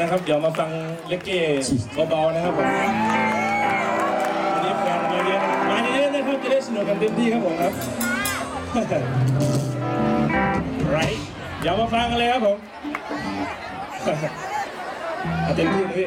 นะครับ เดี๋ยวมาฟังเลกเก้เบาๆนะครับผมวันนี้แฟนมาเยอะมาเยอะๆนะครับจะได้สนุกกันเต็มที่ครับผมครับไรเดี๋ยวมาฟังกันเลยครับผมเอาเต็มที่เลย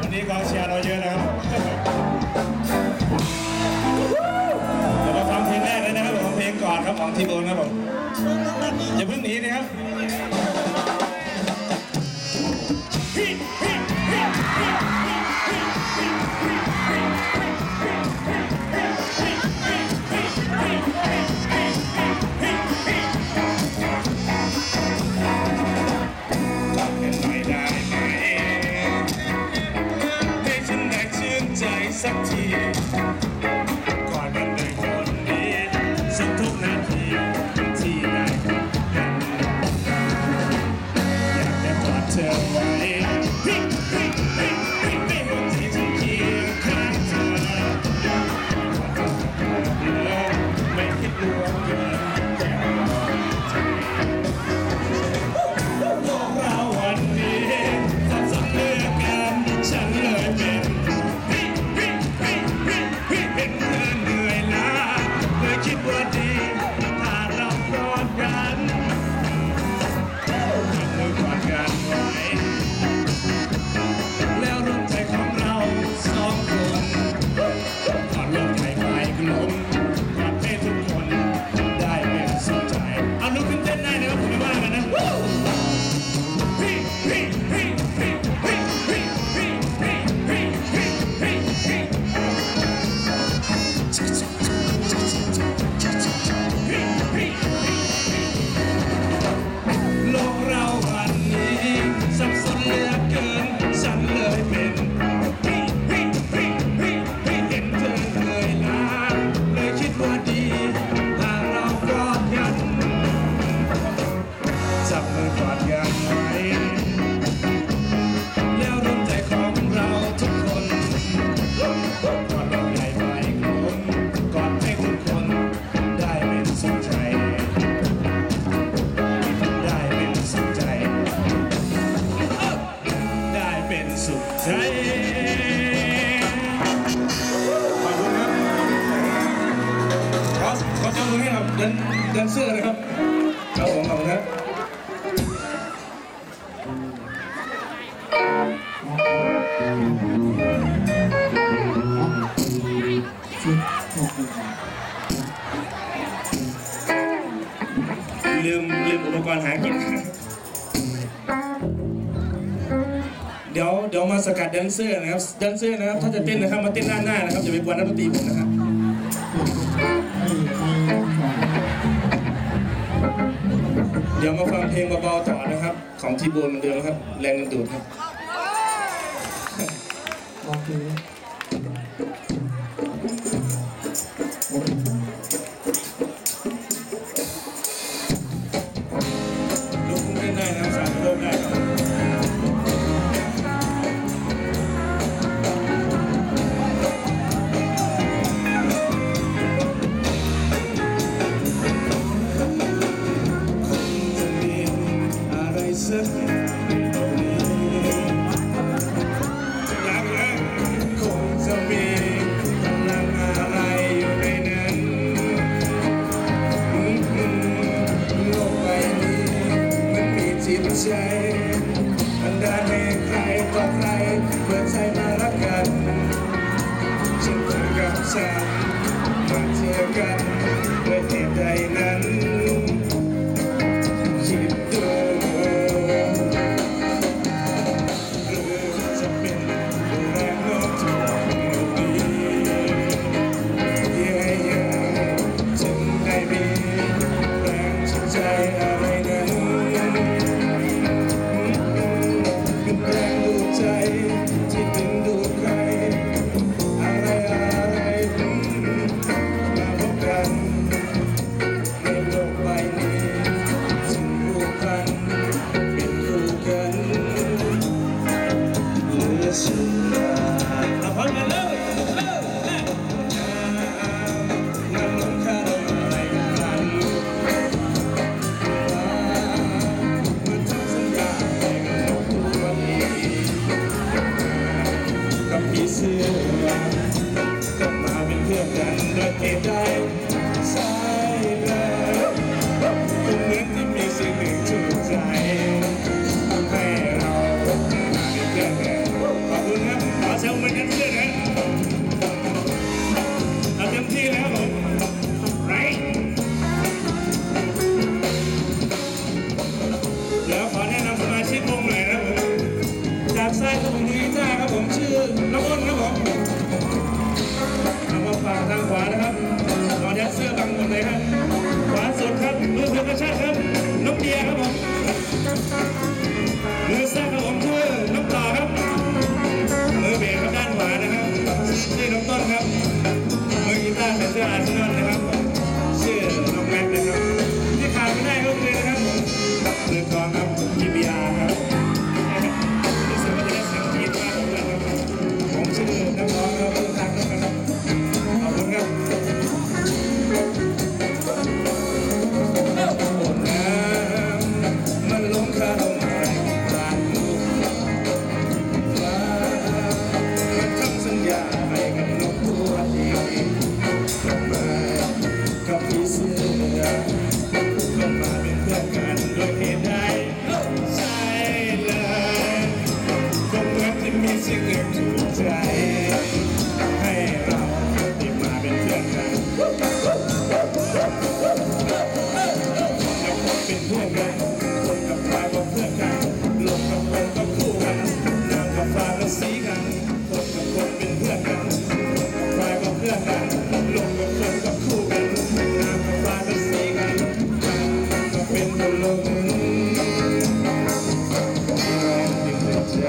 วันนี้กองเชียร์เราเยอะนะครับเดี๋ยวเาฟังเพลงแรกเลยนะครับผมเพลงกอนครัของที่บนครับผมอย่าเพิ่งหนีนะครับ Yeah. สุขใจขอบคุณครับขอขอจับมือให้กับแดนดนเซอร์นะค ดี๋ยวเดี๋ยวมาสกัดแดนเซอร์นะครับแดนเซอร์นะครับถ้าจะเต้นนะครับมาเต้นหน้าหน้านะครับอย่าไปกวนนักดนตรีผมนะครับเดี๋ยวมาฟังเพลงเบาๆต่อนะครับ ของทีโบนเหมือนเดิมนะครับ แรงดึงดูดครับ โอเค say. eyes.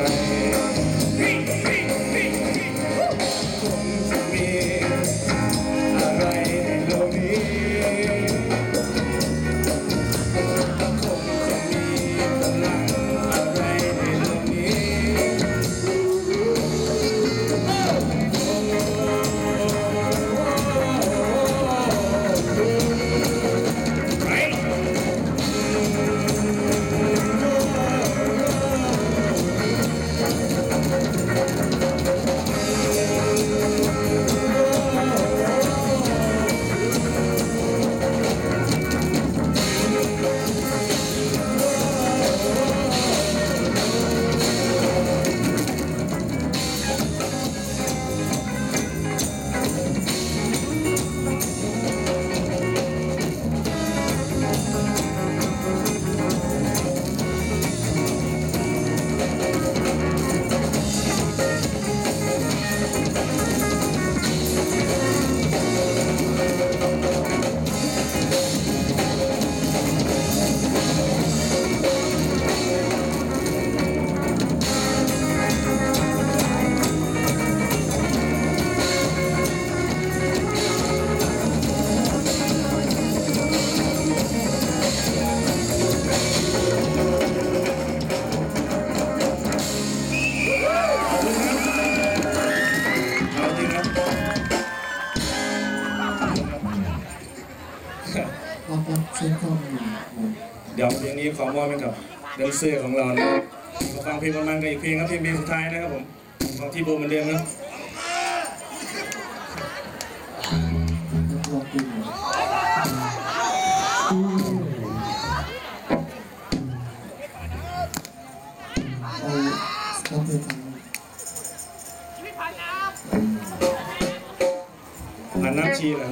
Bye. แดนเซอร์ของเรานะมาฟังเพลงประมาณกันอีกเพลงครับเพลงเพลงสุดท้ายนะครับผมของที่โบเหมือนเดิมครับผ่านน้ำชีเหรอ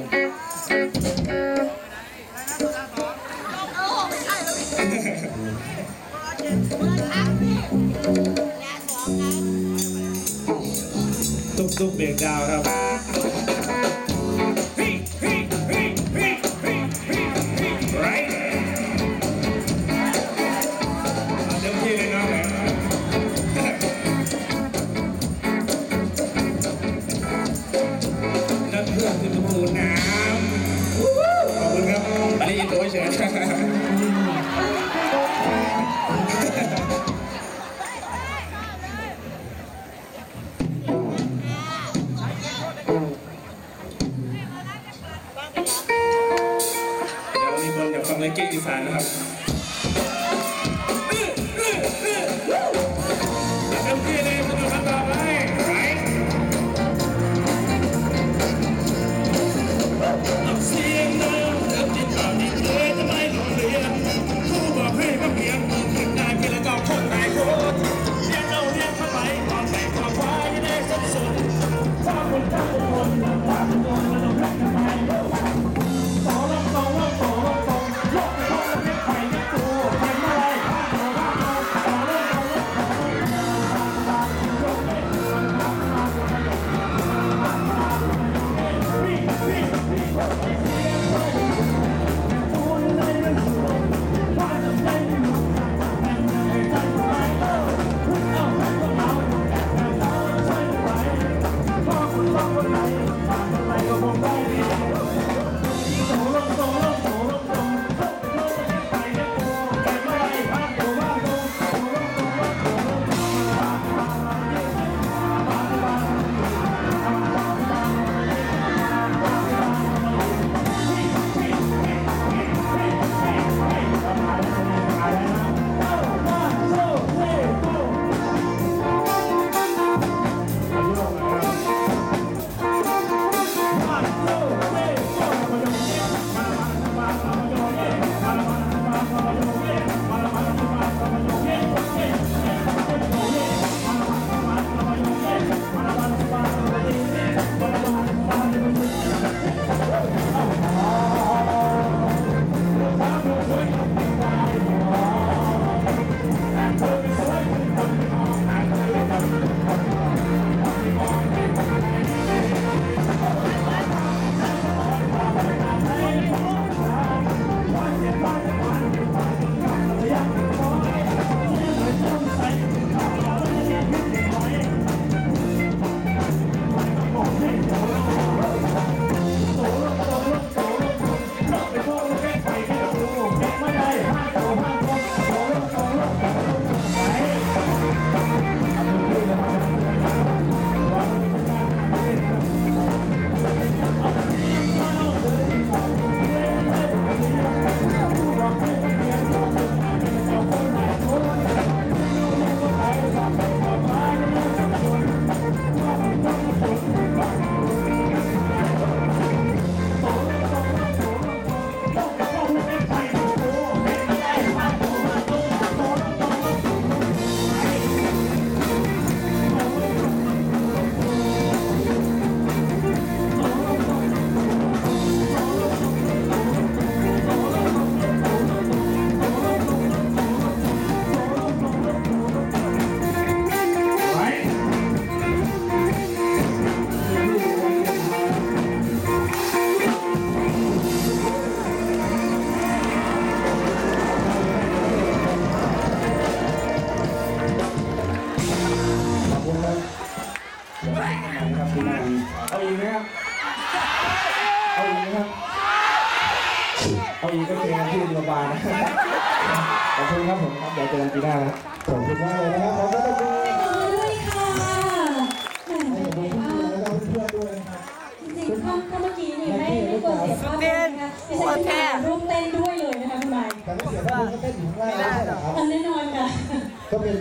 super dog. แฟนนะครับ ครับทีมงานเอาอีกไหมครับเอาอีกไหมครับเอาอีกก็เจอกันที่โรงพยาบาลนะขอบคุณครับผมครับเดี๋ยวเจอกันปีหน้านะขอบคุณมากเลยนะครับขอบคุณด้วยค่ะแหมแล้วเพื่อนด้วยครัจริงๆถ้าถ้าเมื่อกี้นี่ไม่ไม่กดเสียภาพเลยนะคะดิฉันจะร่วมเต้นด้วยเลยนะคะทุณหมายแต่ไม่เสียภาพก็เต้นอยู่ข้างล่างวใแน่นอนค่ะก็เป็น